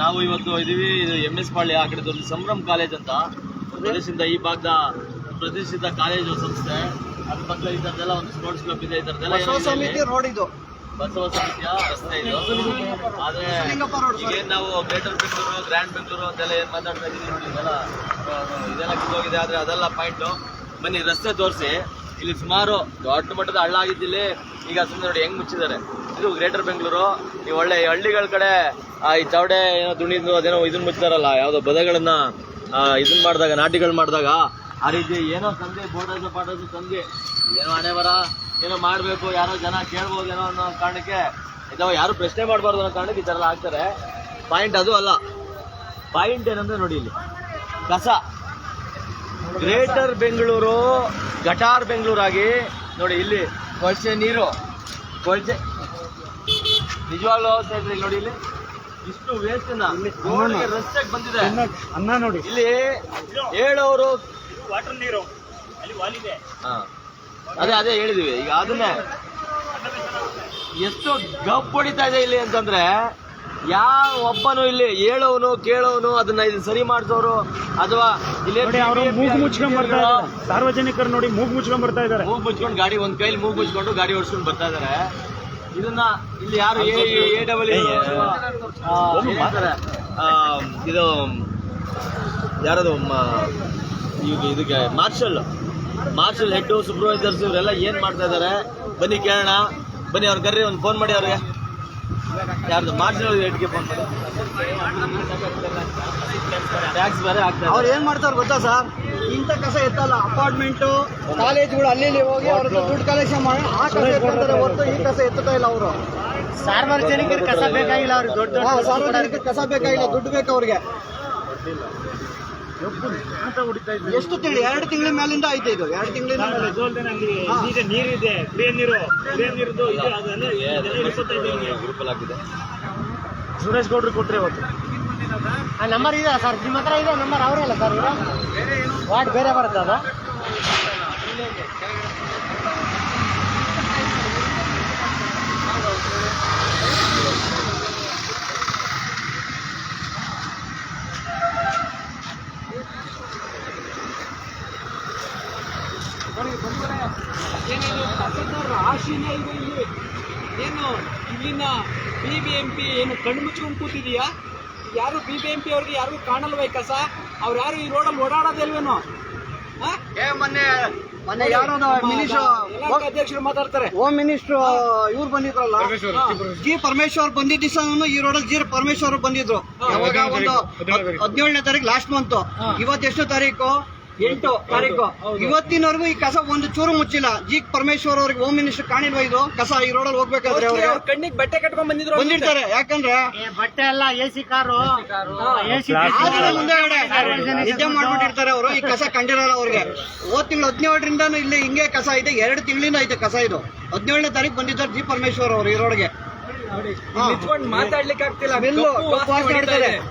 ನಾವು ಇವತ್ತು ಇದೀವಿ ಇದು ಎಂ ಎಸ್ ಪಾಳ್ಯ ಆ ಕಡೆ ಒಂದು ಸಂಭ್ರಮ್ ಕಾಲೇಜ್ ಅಂತ. ಪ್ರದೇಶದಿಂದ ಈ ಭಾಗದ ಪ್ರತಿಷ್ಠಿತ ಕಾಲೇಜು ಸಂಸ್ಥೆ. ಅದ್ರ ಪಕ್ಕ ಈ ಥರದ್ದೆಲ್ಲ ಒಂದು ಸ್ಪೋರ್ಟ್ಸ್ ಕ್ಲಬ್ ಇದೆ ಈ ಥರದ್ದೆಲ್ಲ ರೋಡ್ ಇದು. ಬಸವ ಸಮಿತಿಯ ರಸ್ತೆ ಇದು. ಆದ್ರೆ. ಈಗೇನ್ ನಾವು ಗ್ರೇಟರ್ ಬೆಂಗಳೂರು ಗ್ರ್ಯಾಂಡ್ ಬೆಂಗಳೂರು ಅಂತೆಲ್ಲ ಏನ್ ಮಾತಾಡ್ತಾ ಇದೀವಿ ನೋಡಿ ಇದೆಲ್ಲ. ಇದೆಲ್ಲ ಕಿತ್ತೋಗಿದೆ ಆದ್ರೆ ಅದೆಲ್ಲ ಪಾಯಿಂಟ್ ಬನ್ನಿ ರಸ್ತೆ ತೋರಿಸಿ. ಇಲ್ಲಿ ಸುಮಾರು ದೊಡ್ಡ ಮಟ್ಟದ ಹಳ್ಳ ಆಗಿದ್ದಿಲ್ಲಿ ಈಗ ಸುಮ್ಮನೆ ನೋಡಿ ಹೆಂಗ್ ಮುಚ್ಚಿದ್ದಾರೆ. ಇದು ಗ್ರೇಟರ್ ಬೆಂಗಳೂರು ಈ ಒಳ್ಳೆ ಹಳ್ಳಿಗಳ ಕಡೆ ಈ ಚೌಡೆ ಏನೋ ದುಣಿದು ಅದೇನೋ ಇದನ್ನ ಮುಚ್ತಾರಲ್ಲ ಯಾವುದೋ ಬದಗಳನ್ನ ಇದನ್ ಮಾಡಿದಾಗ, ನಾಟಿಗಳು ಮಾಡಿದಾಗ, ಆ ರೀತಿ ಏನೋ ತಂದೆ, ಬೋರ್ಡರ್ಸ್ ಪಾಡೋದು ತಂದೆ, ಏನೋ ಹಣೆ ಬರ ಏನೋ ಮಾಡಬೇಕು, ಯಾರೋ ಜನ ಕೇಳ್ಬೋದೇನೋ ಅನ್ನೋ ಕಾರಣಕ್ಕೆ ಇದಾವ ಯಾರು ಪ್ರಶ್ನೆ ಮಾಡಬಾರ್ದು ಅನ್ನೋ ಕಾರಣಕ್ಕೆ ಈ ಥರ ಎಲ್ಲ ಹಾಕ್ತಾರೆ. ಪಾಯಿಂಟ್ ಅದು ಅಲ್ಲ. ಪಾಯಿಂಟ್ ಏನಂದ್ರೆ ನೋಡಿ ಇಲ್ಲಿ. ಕಸ. ಗ್ರೇಟರ್ ಬೆಂಗಳೂರು ಗಟಾರ್ ಬೆಂಗಳೂರಾಗಿ ನೋಡಿ ಇಲ್ಲಿ ಕೊಳಚೆ ನೀರು ಕೊಳಚೆ ನಿಜವಾಗ್ಲೂ ಇಲ್ಲಿ ನೋಡಿ ಇಲ್ಲಿ. ಇಷ್ಟು ವೇಸ್ಟ್ ರಸ್ತೆ ರಸ್ತೆಗೆ ಬಂದಿದೆ. ಅನ್ನ ನೋಡಿ. ಇಲ್ಲಿ ಹೇಳೋರು ವಾಟರ್ ನೀರು. ಅಲ್ಲಿ ವಾಲಿದೆ ಹಾ. ಅದೇ ಅದೇ ಹೇಳಿದೀವಿ. ಈಗ ಅದನ್ನೇ. ಎಷ್ಟು ಗಪ್ ಹೊಡಿತಾ ಇದೆ ಇಲ್ಲಿ ಅಂತಂದ್ರೆ ಯಾವ ಒಬ್ಬನು ಇಲ್ಲಿ ಹೇಳೋನು ಕೇಳೋನು ಅದನ್ನ ಇದು ಸರಿ ಮಾಡಿಸೋರು ಅಥವಾ ಇಲ್ಲಿ ನೋಡಿ ಅವರು ಮೂಗು ಮುಚ್ಕೊಂಡ್ ಬರ್ತಾ ಇದ್ದಾರೆ. ಸಾರ್ವಜನಿಕರು ನೋಡಿ ಮೂಗು ಮುಚ್ಕೊಂಡ್ ಬರ್ತಾ ಇದ್ದಾರೆ. ಮೂಗು ಮುಚ್ಕೊಂಡು ಗಾಡಿ ಒಂದ್ ಕೈಲಿ ಮೂಗು ಮುಚ್ಕೊಂಡು ಗಾಡಿ ಓಡಿಸ್ಕೊಂಡು ಬರ್ತಾ ಇದಾರೆ ಇದನ್ನ ಇಲ್ಲಿ ಯಾರು ಎ ಇದು ಯಾರದು ಈಗ ಇದಕ್ಕೆ ಮಾರ್ಷಲ್. ಮಾರ್ಷಲ್ ಹೆಡ್ ಸೂಪರ್ವೈಸರ್ಸ್ ಇವರೆಲ್ಲ ಏನ್ ಮಾಡ್ತಾ ಇದಾರೆ ಬನ್ನಿ ಕೇಳೋಣ. ಬನ್ನಿ ಅವ್ರ ಕರ್ರಿ ಒಂದು ಫೋನ್ ಮಾಡಿ ಅವ್ರಿಗೆ. ಯಾರ್ದು? ಮಾರ್ಷಲ್ ಹೆಡ್ಗೆ ಫೋನ್ ಮಾಡಿ. ಟ್ಯಾಕ್ಸ್ ಬೇರೆ ಅವ್ರು ಏನ್ ಮಾಡ್ತಾರೆ ಗೊತ್ತಾ ಸರ್? ಇಂಥ ಕಸ ಎತ್ತಲ್ಲ ಅಪಾರ್ಟ್ಮೆಂಟ್ ಕಾಲೇಜ್ಗಳು ಅಲ್ಲಿ ಇಲ್ಲಿ ಹೋಗಿ ಅವ್ರ ದುಡ್ಡು ಕಲೆಕ್ಷನ್ ಮಾಡಿ ಆ ಕಸ ಎತ್ತಾರೆ ಹೊರತು ಈ ಕಸ ಎತ್ತುತ್ತಾ ಇಲ್ಲ ಅವರು. ಸಾರ್ವಜನಿಕರಿಗೆ ಕಸ ಬೇಕಾಗಿಲ್ಲ ಅವ್ರಿಗೆ ದೊಡ್ಡ ಸಾರ್ವಜನಿಕ ಕಸ ಬೇಕಾಗಿಲ್ಲ ದುಡ್ಡು ಬೇಕು ಅವ್ರಿಗೆ. ಎಷ್ಟು ತಿಂಗಳು? ಎರಡು ತಿಂಗಳ ಮೇಲಿಂದ ಆಯ್ತು ಇದು? ಎರಡು ತಿಂಗಳಿಂದ ಈಗ ನೀರಿದೆ. ನೀರು ಸುರೇಶ್ ಗೌಡ್ರಿಗೆ ಕೊಟ್ಟರೆ ಇವತ್ತು. ಆ ನಂಬರ್ ಇದೆ ಸರ್ ನಿಮ್ಮ ಹತ್ರ ಇದೆ ನಂಬರ್ ಅವರೇ ಅಲ್ಲ ಸರ್ ವಾರ್ಡ್ ಬೇರೆ ಬರುತ್ತೆ ಅದು? ಏನಿದು? ಕಸದ ರಾಶಿನೇ ಇದೆ ಇಲ್ಲಿ. ಏನು ಇಲ್ಲಿನ ಬಿ ಬಿ ಎಂ ಪಿ ಏನು ಕಣ್ಣು ಮುಚ್ಕೊಂಡು ಕೂತಿದೀಯಾ? ಯಾರು ಬಿ ಬಿ ಎಂ ಪಿ ಅವ್ರಿಗೆ ಯಾರಿಗೂ ಕಾಣಲ್ವ ಈ ಕಸ? ಅವ್ರು ಯಾರು ಈ ರೋಡಲ್ಲಿ ಓಡಾಡೋದಿಲ್ವೇನೋ ಮೊನ್ನೆ ಮೊನ್ನೆ ಯಾರೋ ಮಿನಿಸ್ಟರ್ ಅಧ್ಯಕ್ಷರು ಮಾತಾಡ್ತಾರೆ. ಹೋಮ್ ಮಿನಿಸ್ಟರ್ ಇವ್ರು ಬಂದಿದ್ರಲ್ಲ? ಜಿ ಪರಮೇಶ್ವರ್ ಬಂದಿದ್ದ ದಿವಸ ಈ ರೋಡಲ್ಲಿ ಜಿ ಪರಮೇಶ್ವರ್ ಬಂದಿದ್ರು. ಯಾವಾಗ ಒಂದು ಹದಿನೇಳನೇ ತಾರೀಕು. ಲಾಸ್ಟ್ ಮಂತ್ ಇವತ್ತೆಷ್ಟು ತಾರೀಕು? ಎಂಟು ತಾರೀಕು. ಇವತ್ತಿನವರೆಗೂ ಈ ಕಸ ಒಂದು ಚೂರು ಮುಚ್ಚಿಲ್ಲ. ಜಿ ಪರಮೇಶ್ವರ್ ಅವ್ರಿಗೆ ಹೋಮ್ ಮಿನಿಸ್ಟರ್ ಕಾಣಿಲ್ವಾ ಇದು? ಕಸ ಈ ರೋಡಲ್ಲಿ ಹೋಗ್ಬೇಕಾದ್ರೆ ಅವ್ರು ಕಣ್ಣಿಗೆ ಬಟ್ಟೆ ಕಟ್ಕೊಂಡ್ ಬಂದಿದ್ರು ಬಂದಿರ್ತಾರೆ ಯಾಕಂದ್ರೆ? ಬಟ್ಟೆ ಎಲ್ಲ ಎ ಸಿ ಕಾರು. ಆದ್ರೆ ಮುಂದೆಗಡೆ ನಿಜ ಮಾಡ್ಬಿಟ್ಟಿರ್ತಾರೆ ಅವರು ಈ ಕಸ ಕಂಡಿರಲ್ಲ ಅವ್ರಿಗೆ. ಓದ್ ತಿಂಗಳು ಹದಿನೇಳರಿಂದ ಇಲ್ಲಿ ಹಿಂಗೆ ಕಸ ಇದೆ ಎರಡು ತಿಂಗಳಿಂದ ಐತೆ ಕಸ ಇದು. ಹದಿನೇಳನೇ ತಾರೀಕು ಬಂದಿದ್ದಾರೆ ಜಿ ಪರಮೇಶ್ವರ್ ಅವರು ಈ ರೋಡ್ಗೆ ಮಾತಾಡ್ಲಿಕ್ಕೆ ಆಗ್ತಿಲ್ಲ.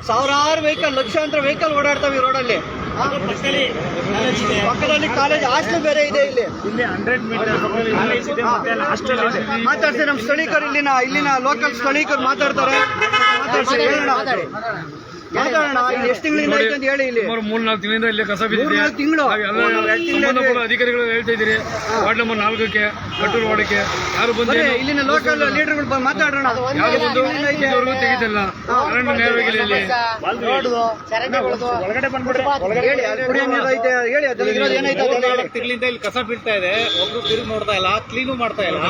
ಸಾವಿರಾರು ವೆಹಿಕಲ್ ಲಕ್ಷಾಂತರ ವೆಹಿಕಲ್ ಓಡಾಡ್ತಾವೆ ಈ ರೋಡಲ್ಲಿ ಪಕ್ಕದಲ್ಲಿ ಕಾಲೇಜ್ ಹಾಸ್ಟೆಲ್ ಬೇರೆ ಇದೆ ಇಲ್ಲಿ. ಇಲ್ಲಿ ಹಂಡ್ರೆಡ್ ಮೀಟರ್ ಕಾಲೇಜ್ ಇದೆ ಮತ್ತೆ ಹಾಸ್ಟೆಲ್ ಇದೆ. ಮಾತಾಡ್ಸಿ ನಮ್ಮ ಸ್ಥಳೀಕರು ಇಲ್ಲಿನ ಇಲ್ಲಿನ ಲೋಕಲ್ ಸ್ಥಳೀಕರು ಮಾತಾಡ್ತಾರೆ. ಮಾತಾಡ್ಸಿ ಹೇಳೋಣ. ಮಾತಾಡೋಣ ಇಲ್ಲಿ ಎಷ್ಟು ತಿಂಗಳಿಂದ ಐತೆ ಅಂತ ಹೇಳಿ ಇಲ್ಲಿ? ಸುಮಾರು ಮೂರ್ ನಾಲ್ಕು ತಿಂಗಳಿಂದ ಇಲ್ಲಿ ಕಸ ಬಿದ್ದಿದೆ. ಮೂರ್ನಾಲ್ಕು ತಿಂಗಳು? ಸಂಬಂಧಪಟ್ಟ ಅಧಿಕಾರಿಗಳು ಹೇಳ್ತಾ ಇದ್ದೀರಿ. ವಾರ್ಡ್ ನಂಬರ್ ನಾಲ್ಕಕ್ಕೆ ಕಟ್ಟೂರು ವಾರ್ಡಕ್ಕೆ ಯಾರು ಬಂದ್ರೆ ಬನ್ನಿ, ಇಲ್ಲಿನ ಲೋಕಲ್ ಲೀಡರ್ಗಳು ಬಂದು ಮಾತಾಡೋಣ. ಯಾರು ಬಂದು? ಇದುವರೆಗೂ ತೆಗಿತಿಲ್ಲ. ಕರೆಂಟ್ ಇಲ್ಲಿ. ಹೇಳಿ ಅಲ್ಲಿ ಕುಡಿಯೋ ನೀರು ಐತೆ ಹೇಳಿ ಅದ್ರಲ್ಲಿ ಇರೋದು ಏನೈತೆ ಅದನ್ನ ಹೇಳಿ. ತಿಂಗಳಿಂದ ಇಲ್ಲಿ ಕಸ ಬೀಳ್ತಾ ಇದೆ. ಒಬ್ರು ತಿರುಗಿ ನೋಡ್ತಾ ಇಲ್ಲ ಕ್ಲೀನು ಮಾಡ್ತಾ ಇಲ್ಲ.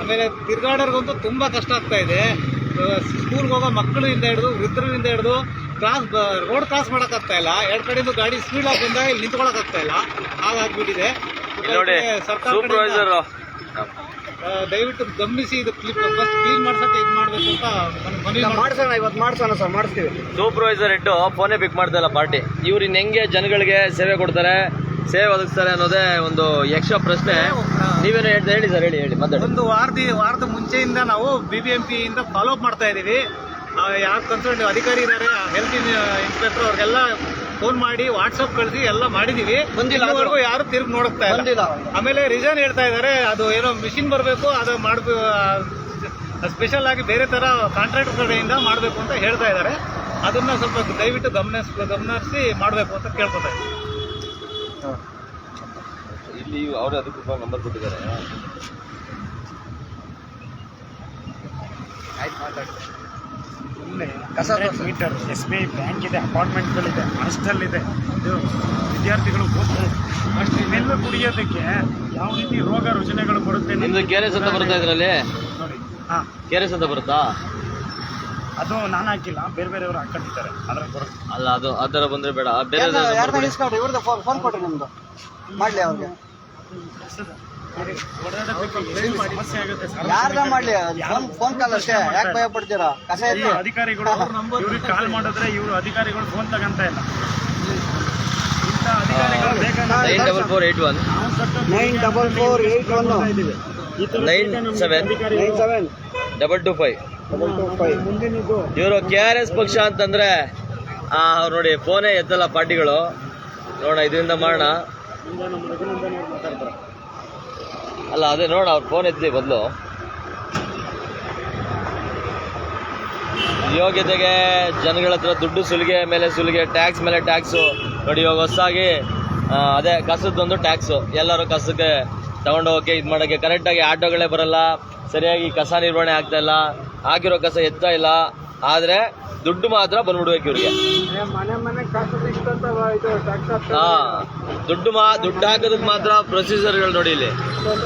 ಆಮೇಲೆ ತಿರ್ಗಾಡೋರ್ಗಂತೂ ತುಂಬಾ ಕಷ್ಟ ಆಗ್ತಾ ಇದೆ. ಸ್ಕೂಲ್ಗೆ ಹೋಗೋ ಮಕ್ಕಳಿಂದ ಹಿಡಿದು ವೃದ್ಧರಿಂದ ಹಿಡಿದು ಕ್ರಾಸ್ ರೋಡ್ ಕ್ರಾಸ್ ಮಾಡಕ್ ಆಗ್ತಾ ಇಲ್ಲ. ಎರಡ್ ಕಡೆಯಿಂದ ಗಾಡಿ ಸ್ಪೀಡ್ ಆಗಿ ಬಂದಾಗ ಇಲ್ಲಿ ನಿಂತ್ಕೊಳಕ್ ಆಗ್ತಾ ಇಲ್ಲ. ಹಾಗಾಗ್ಬಿಟ್ಟಿದೆ. ನೋಡಿ ಸರ್ಕಾರ ದಯವಿಟ್ಟು ಗಮನಿಸಿ ಇದು ಫಸ್ಟ್ ಕ್ಲೀನ್ ಮಾಡ್ಸಕ್ಕೆ ಇದು ಮಾಡಬೇಕು ಅಂತ ಮನವಿ ಮಾಡ್ಸೋಣ ಇವತ್ತು ಮಾಡ್ಸೋಣ ಸರ್ ಮಾಡಿಸ್ತೀವಿ. ಸೂಪರ್ವೈಸರ್ ಇಟ್ಟು ಫೋನೇ ಪಿಕ್ ಮಾಡ್ತಾ ಇಲ್ಲ ಪಾರ್ಟಿ ಇವ್ರು ಇನ್ ಹೆಂಗೆ ಜನಗಳಿಗೆ ಸೇವೆ ಕೊಡ್ತಾರೆ ಸೇವೆ ಒದಗಿಸ್ತಾರೆ ಅನ್ನೋದೇ ಒಂದು ಯಕ್ಷ ಪ್ರಶ್ನೆ. ನೀವೇನು ಹೇಳ್ತಾ ಹೇಳಿ ಸರ್ ಹೇಳಿ ಹೇಳಿ ಮತ್ತೆ ಒಂದು ವಾರದ ವಾರದ ಮುಂಚೆಯಿಂದ ನಾವು B B M follow up ಮಾಡ್ತಾ ಇದ್ದೀವಿ ಯಾರು ಕನ್ಸರ್ನ್ ಅಧಿಕಾರಿ ಇದ್ದಾರೆ ಹೆಲ್ತ್ ಇನ್ಸ್ಪೆಕ್ಟರ್ ಅವ್ರಿಗೆಲ್ಲ ಫೋನ್ ಮಾಡಿ ವಾಟ್ಸಪ್ ಕಳಿಸಿ ಎಲ್ಲ ಮಾಡಿದೀವಿ. ಬಂದಿಲ್ಲ ಅದು. ಇಲ್ಲಿವರೆಗೂ ಯಾರು ತಿರುಗಿ ನೋಡ್ತಾ ಇಲ್ಲ. ಆಮೇಲೆ ರಿಸನ್ ಹೇಳ್ತಾ ಇದ್ದಾರೆ ಅದು ಏನೋ ಮಿಷಿನ್ ಬರಬೇಕು ಅದು ಮಾಡ್ಬೇಕು ಸ್ಪೆಷಲ್ ಆಗಿ ಬೇರೆ ತರ ಕಾಂಟ್ರಾಕ್ಟರ್ ಕಡೆಯಿಂದ ಮಾಡಬೇಕು ಅಂತ ಹೇಳ್ತಾ ಇದ್ದಾರೆ ಅದನ್ನ ಸ್ವಲ್ಪ ದಯವಿಟ್ಟು ಗಮನಿಸ್ ಗಮನಿಸಿ ಮಾಡಬೇಕು ಅಂತ ಕೇಳ್ಕೊತಾ ಇದ್ದೀವಿ ಇಲ್ಲಿ ಅವರೇ ಅದಕ್ಕೆ ನಂಬರ್ ಕೊಟ್ಟಿದ್ದಾರೆ. Meter S B I bank ಇದೆ ಅಪಾರ್ಟ್ಮೆಂಟ್ಗಳಿದೆ ಹಾಸ್ಟೆಲ್ ಇದೆ ಇದು ವಿದ್ಯಾರ್ಥಿಗಳು ಹೋಗ್ತಾರೆ ಅಷ್ಟು ಇವೆಲ್ಲ ಕುಡಿಯೋದಕ್ಕೆ ಯಾವ ರೀತಿ ರೋಗ ರುಜಿನಗಳು ಬರುತ್ತೆ ನಿಮ್ದು ಕೆ ಆರ್ ಎಸ್ ಅಂತ ಬರುತ್ತಾ ಇದರಲ್ಲಿ? ನೋಡಿ. ಹಾ. ಕೆ ಆರ್ ಎಸ್ ಅಂತ ಬರುತ್ತಾ? ಅದು ನಾನು ಹಾಕಿಲ್ಲ ಬೇರೆ ಬೇರೆಯವರು ಹಾಕೊಂಡಿದ್ದಾರೆ. ಅದರ ಬರುತ್ತೆ. ಅಲ್ಲ ಅದು ಅದರ ಥರ ಬಂದ್ರೆ ಬೇಡ. ಬೇರೆ ಯಾರ್ದ ಇಸ್ಕೊಡ್ರಿ ಇವ್ರದ್ದು ಫೋನ್ ಫೋನ್ ಕೊಡ್ರಿ ನಿಮ್ಮದು ಮಾಡಲಿ ಅವ್ರಿಗೆ. ಓಡಾಡೋದಕ್ಕೆ ಏನು ಸಮಸ್ಯೆ ಆಗುತ್ತೆ ಸರ್ ಯಾರ್ದ ಮಾಡ್ಲಿ? ಫೋನ್ ಫೋನ್ ಕಾಲ್ ಅಷ್ಟೇ. ಯಾಕೆ ಭಯ ಪಡ್ತೀರಾ? ಕಸ ಅಧಿಕಾರಿಗಳು ಇವ್ರಿಗೆ ಕಾಲ್ ಮಾಡಿದ್ರೆ ಇವರು ಅಧಿಕಾರಿಗಳು ಫೋನ್ ತಗಂತ ಇಲ್ಲ. ಇಂಥ ಅಧಿಕಾರಿಗಳು ಬೇಕಂದ್ರೆ nine double four eight one. Nine double four eight one. Nine seven. Nine seven. Double two five. ಇವರು ಕೆ ಆರ್ ಎಸ್ ಪಕ್ಷ ಅಂತಂದ್ರೆ ನೋಡಿ ಫೋನೇ ಎತ್ತಲ್ಲ ಪಾರ್ಟಿಗಳು. ನೋಡೋಣ ಇದರಿಂದ ಮಾಡೋಣ ಇಂದ ನಮ್ಮ ರಘುನಂದನ್ ಅವ್ರು ಮಾತಾಡ್ತಾರೆ ಅಲ್ಲ, ಅದೇ ನೋಡ, ಅವ್ರು ಫೋನ್ ಎತ್ತಲಿ ಬದಲು ಯೋಗ್ಯತೆಗೆ ಜನಗಳ ಹತ್ರ ದುಡ್ಡು ಸುಲಿಗೆ ಮೇಲೆ ಸುಲಿಗೆ ಟ್ಯಾಕ್ಸ್ ಮೇಲೆ ಟ್ಯಾಕ್ಸು ನೋಡಿ, ಇವಾಗ ಹೊಸಾಗಿ ಅದೇ ಕಸದೊಂದು ಟ್ಯಾಕ್ಸು ಎಲ್ಲರೂ ಕಸಕ್ಕೆ ತೊಗೊಂಡೋಗೋಕ್ಕೆ ಇದು ಮಾಡೋಕ್ಕೆ ಕರೆಕ್ಟಾಗಿ ಆಟೋಗಳೇ ಬರಲ್ಲ. ಸರಿಯಾಗಿ ಕಸ ನಿರ್ವಹಣೆ ಆಗ್ತಾ ಇಲ್ಲ. ಹಾಕಿರೋ ಕಸ ಎತ್ತಾ ಇಲ್ಲ. ಆದರೆ ದುಡ್ಡು ಮಾತ್ರ ಬಂದ್ಬಿಡ್ಬೇಕು ಇವ್ರಿಗೆ. ಹಾ ದುಡ್ಡು ಮಾ ದುಡ್ಡು ಹಾಕೋದಕ್ಕೆ ಮಾತ್ರ ಪ್ರೊಸೀಜರ್ಗಳು ನೋಡಿ ಇಲ್ಲಿ.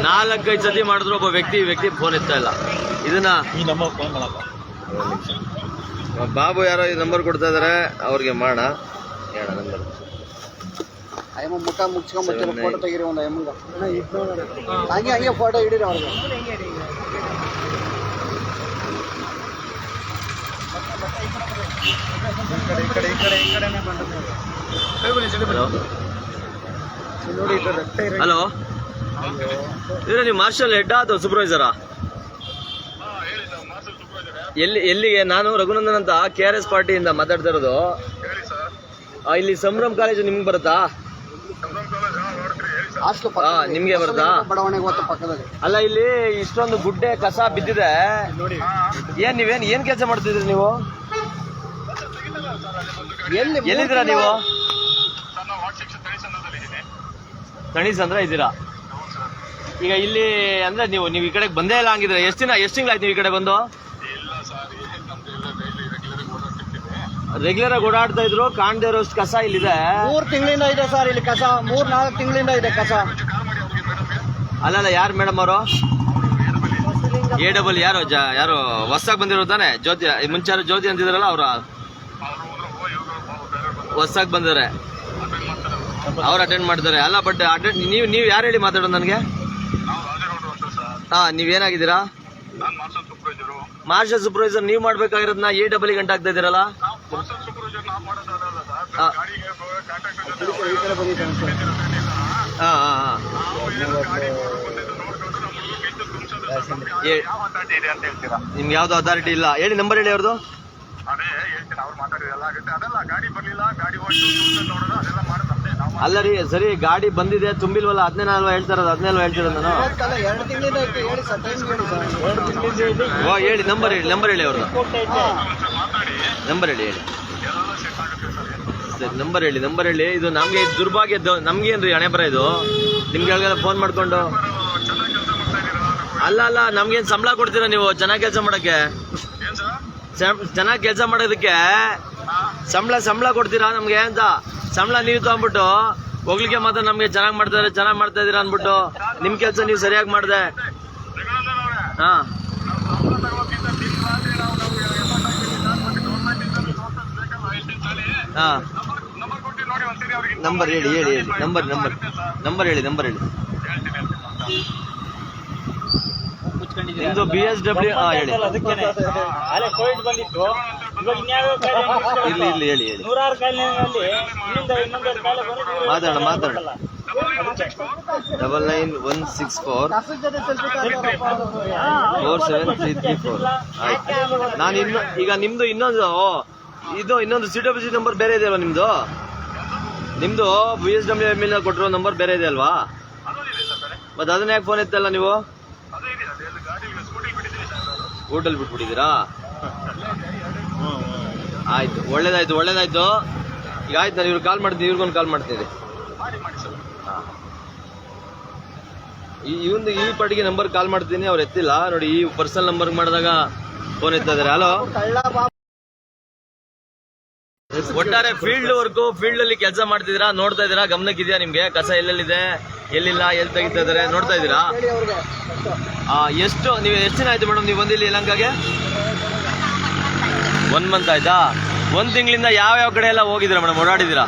ನಾಲ್ಕೈದು ಸತಿ ಮಾಡಿದ್ರು ಒಬ್ಬ ವ್ಯಕ್ತಿ ವ್ಯಕ್ತಿ ಫೋನ್ ಇರ್ತಾ ಇಲ್ಲ. ಇದನ್ನ ಈ ನಂಬರ್ ಫೋನ್ ಬಾಬು ಯಾರೋ ಈ ನಂಬರ್ ಕೊಡ್ತಾ ಇದಾರೆ ಅವ್ರಿಗೆ ಮಾಡೋಣ ಹೇಳ ನಂಬರ್ ಅಯ್ಯಮ್ಮ ಮುಖ ಮುಚ್ಕೊಂಡ್ ಬರ್ತೀರ? Seven, ಫೋಟೋ ತೆಗೀರಿ ಒಂದು ಅಯ್ಯಮ್ಮಗ. ಹಂಗೆ ಹಂಗೆ ಫೋಟೋ ಹಿಡೀರಿ ಅವ್ರಿಗೆ ಈ ಕಡೆ ಈ ಕಡೆ ಈ ಕಡೆನೇ ಬಂದದ್ದು ಹಲೋ. ಇದ್ರೆ ನೀವು ಮಾರ್ಷಲ್ ಹೆಡ್ ಅಥವಾ ಸೂಪರ್ವೈಸರಾ ಎಲ್ಲಿ ಎಲ್ಲಿಗೆ? ನಾನು ರಘುನಂದನ್ ಅಂತ ಕೆ ಆರ್ ಎಸ್ ಪಾರ್ಟಿಯಿಂದ ಮಾತಾಡ್ತಾ ಇರೋದು. ಇಲ್ಲಿ ಸಂಭ್ರಮ್ ಕಾಲೇಜು ನಿಮ್ಗೆ ಬರುತ್ತಾ? ನಿಮ್ಗೆ ಬರುತ್ತಾ? ಅಲ್ಲ ಇಲ್ಲಿ ಇಷ್ಟೊಂದು ಗುಡ್ಡೆ ಕಸ ಬಿದ್ದಿದೆ. ಏನ್ ನೀವೇನ್ ಏನ್ ಕೆಲಸ ಮಾಡ್ತಿದ್ರಿ ನೀವು? ಎಲ್ಲಿದ್ದೀರಾ ನೀವು? ತಣಿಸ್ ಅಂದ್ರೆ ಇದ್ದೀರಾ? ಈಗ ಇಲ್ಲಿ ಅಂದ್ರೆ ನೀವು ನೀವು ಈ ಕಡೆಗೆ ಬಂದೇ ಇಲ್ಲ ಹಂಗಿದ್ರೆ ಎಷ್ಟು ದಿನ ಎಷ್ಟು ತಿಂಗಳಾಯ್ತು ನೀವು ಈ ಕಡೆ ಬಂದು? ರೆಗ್ಯುಲರ್ ಆಗಿ ಓಡಾಡ್ತಾ ಇದ್ರು ಕಾಣದೇ ಇರೋಷ್ಟು ಕಸ ಇಲ್ಲಿದೆ. ಮೂರ್ ತಿಂಗಳಿಂದ ಇದೆ ಸರ್ ಇಲ್ಲಿ ಕಸ ಮೂರ್ ನಾಲ್ಕು ತಿಂಗಳಿಂದ ಇದೆ ಕಸ. ಅಲ್ಲಲ್ಲ ಯಾರು ಮೇಡಮ್ ಅವರು? ಎ ಡಬಲ್ ಯಾರು ಜ ಯಾರು ಹೊಸ್ದಾಗಿ ಬಂದಿರೋ ತಾನೆ? ಜ್ಯೋತಿ ಈ ಮುಂಚೆ ಯಾರು ಜ್ಯೋತಿ ಅಂತಿದ್ರಲ್ಲ ಅವ್ರ? ಹೊಸ್ದಾಗಿ ಬಂದಿದ್ದಾರೆ. ಅವ್ರು ಅಟೆಂಡ್ ಮಾಡ್ತಾರೆ ಅಲ್ಲ ಬಟ್ ಅಟೆಂಡ್ ನೀವು ನೀವು ಯಾರು ಹೇಳಿ ಮಾತಾಡೋದು ನನಗೆ? ಹಾಂ ನೀವೇನಾಗಿದ್ದೀರಾ ಮಾರ್ಷಲ್ ಸೂಪರ್ವೈಸರ್ ನೀವು ಮಾಡ್ಬೇಕಾಗಿರೋದನ್ನ ಎ ಡಬಲ್ ಗಂಟೆ ಆಗ್ತಾ ಇದ್ದೀರಲ್ಲ? ಹಾ. ಹಾಂ ನಿಮ್ಗೆ ಯಾವ್ದು ಅಥಾರಿಟಿ ಇಲ್ಲ? ಹೇಳಿ ನಂಬರ್ ಹೇಳಿ ಅವ್ರದ್ದು ಅಲ್ಲ ರೀ ಸರಿ ಗಾಡಿ ಬಂದಿದೆ ತುಂಬಿಲ್ವಲ್ಲ ಅದನ್ನೇ ಅಲ್ವಾ ಹೇಳ್ತಾರದು ಅದನ್ನೇ ಅಲ್ವಾ ಹೇಳ್ತಿರೋದು ನಾನು ಕಲ್ಲ ಎರಡು ತಿಂಗಳಿಂದ ಐತೆ ಹೇಳಿ ಸರ್ ಟೈಮ್ ಹೇಳಿ ಸರ್ ಓ ಹೇಳಿ ನಂಬರ್ ಹೇಳಿ ನಂಬರ್ ಹೇಳಿ ಅವ್ರದ್ದು. ನಂಬರ್ ಹೇಳಿ ಹೇಳಿ. ಸರಿ ನಂಬರ್ ಹೇಳಿ ನಂಬರ್ ಹೇಳಿ. ಇದು ನಮಗೆ ಇದು ದುರ್ಭಾಗ್ಯದ್ದು ನಮ್ಗೆ ಏನ್ರಿ ಹಣೆ ಬರ ಇದು? ನಿಮ್ಗೆಲ್ಗೆಲ್ಲ ಫೋನ್ ಮಾಡ್ಕೊಂಡು? ಅಲ್ಲ ಅಲ್ಲ ನಮ್ಗೇನು ಸಂಬಳ ಕೊಡ್ತೀರಾ ನೀವು? ಚೆನ್ನಾಗಿ ಕೆಲಸ ಮಾಡಕ್ಕೆ? ಚೆನ್ನಾಗಿ ಕೆಲಸ ಮಾಡೋದಕ್ಕೆ ಸಂಬಳ ಸಂಬಳ ಕೊಡ್ತೀರಾ ನಮ್ಗೆ ಅಂತ? ಸಂಬಳ ನೀವು ತಗೊಂಡ್ಬಿಟ್ಟು ಹೋಗ್ಲಿಕ್ಕೆ ಮಾತ್ರ ನಮ್ಗೆ ಚೆನ್ನಾಗಿ ಮಾಡ್ತಾ ಇದ್ರೆ, ಚೆನ್ನಾಗಿ ಮಾಡ್ತಾ ಇದೀರಾ ಅಂದ್ಬಿಟ್ಟು ನಿಮ್ ಕೆಲಸ ನೀವು ಸರಿಯಾಗಿ ಮಾಡಿದೆ. ಹಾ. ನಂಬರ್ ಹೇಳಿ ಹೇಳಿ ಹೇಳಿ. ನಂಬರ್ ನಂಬರ್ ನಂಬರ್ ಹೇಳಿ ನಂಬರ್ ಹೇಳಿ. ನಿಮ್ದು ಬಿ ಎಸ್ ಡಬ್ಲ್ಯೂ ಹಾ ಹೇಳಿ. ಅಲ್ಲೇ ಕೋವಿಡ್ ಬಂದಿತ್ತು. ಇವಾಗ? ಇರ್ಲಿ ಇರ್ಲಿ ಹೇಳಿ ಹೇಳಿ. ನೂರಾರು ಕಾಯಿಲೆಗಳಲ್ಲಿ ಇನ್ನೊಂದು ಇನ್ನೊಂದೆರಡು ಕಾಯಿಲೆ ಬಂದು ಇವ್ರು ಮಾತಾಡ ಮಾತಾಡ double nine one six four four seven three three four ಆಯ್ತು. ನಾನು ಇನ್ನು ಈಗ ನಿಮ್ದು ಇನ್ನೊಂದು ಓ, ಇದು ಇನ್ನೊಂದು ಸಿ ಡಬ್ಲ್ಯೂ ಸಿ ನಂಬರ್ ಬೇರೆ ಇದೆ ಅಲ್ವಾ ನಿಮ್ದು? ನಿಮ್ದು B S W M L ಕೊಟ್ಟಿರೋ ನಂಬರ್ ಬೇರೆ ಇದೆ ಅಲ್ವಾ? ಮತ್ತೆ ಅದನ್ನ ಯಾಕೆ ಫೋನ್ ಎತ್ತಲ್ಲ ನೀವು? ಊಟಲ್ಲಿ ಬಿಟ್ಬಿಟ್ಟಿದ್ದೀರಾ? ಆಯ್ತು, ಒಳ್ಳೇದಾಯ್ತು ಒಳ್ಳೇದಾಯ್ತು. ಈಗ ಆಯ್ತು, ನಾನು ಇವ್ರಿಗೆ ಕಾಲ್ ಮಾಡ್ತೀನಿ, ಇವ್ರಿಗೊಂದು ಕಾಲ್ ಮಾಡ್ತೀನಿ. ಇವನ್ ಈ ಪಾಟಿಗೆ ನಂಬರ್ ಕಾಲ್ ಮಾಡ್ತೀನಿ, ಅವ್ರು ಎತ್ತಿಲ್ಲ. ನೋಡಿ, ಈ ಪರ್ಸನಲ್ ನಂಬರ್ ಮಾಡಿದಾಗ ಫೋನ್ ಎತ್ತಾ ಇದಾರೆ. ಹಲೋ ಒಟ್ಟಾರೆ ಫೀಲ್ಡ್ ವರ್ಕು ಫೀಲ್ಡ್ ಅಲ್ಲಿ ಕೆಲಸ ಮಾಡ್ತಿದ್ದೀರಾ? ನೋಡ್ತಾ ಇದ್ದೀರಾ? ಗಮನಕ್ಕಿದ್ಯಾ ನಿಮ್ಗೆ? ಕಸ ಎಲ್ಲೆಲ್ಲಿದೆ? ಎಲ್ಲಿಲ್ಲ, ಎಲ್ಲಿ ತೆಗಿತಾ ಇದಾರೆ ನೋಡ್ತಾ ಇದ್ದೀರಾ? ಎಷ್ಟು, ನೀವು ಎಷ್ಟು ದಿನ ಆಯ್ತು ಮೇಡಮ್ ನೀವು ಬಂದಿಲ್ಲಿ ಲಂಕಾಗೆ? ಒನ್ ಮಂತ್ ಆಯ್ತಾ? ಒಂದ್ ತಿಂಗಳಿಂದ ಯಾವ ಯಾವ ಕಡೆ ಎಲ್ಲ ಹೋಗಿದ್ದೀರಾ ಮೇಡಮ್, ಓಡಾಡಿದ್ದೀರಾ?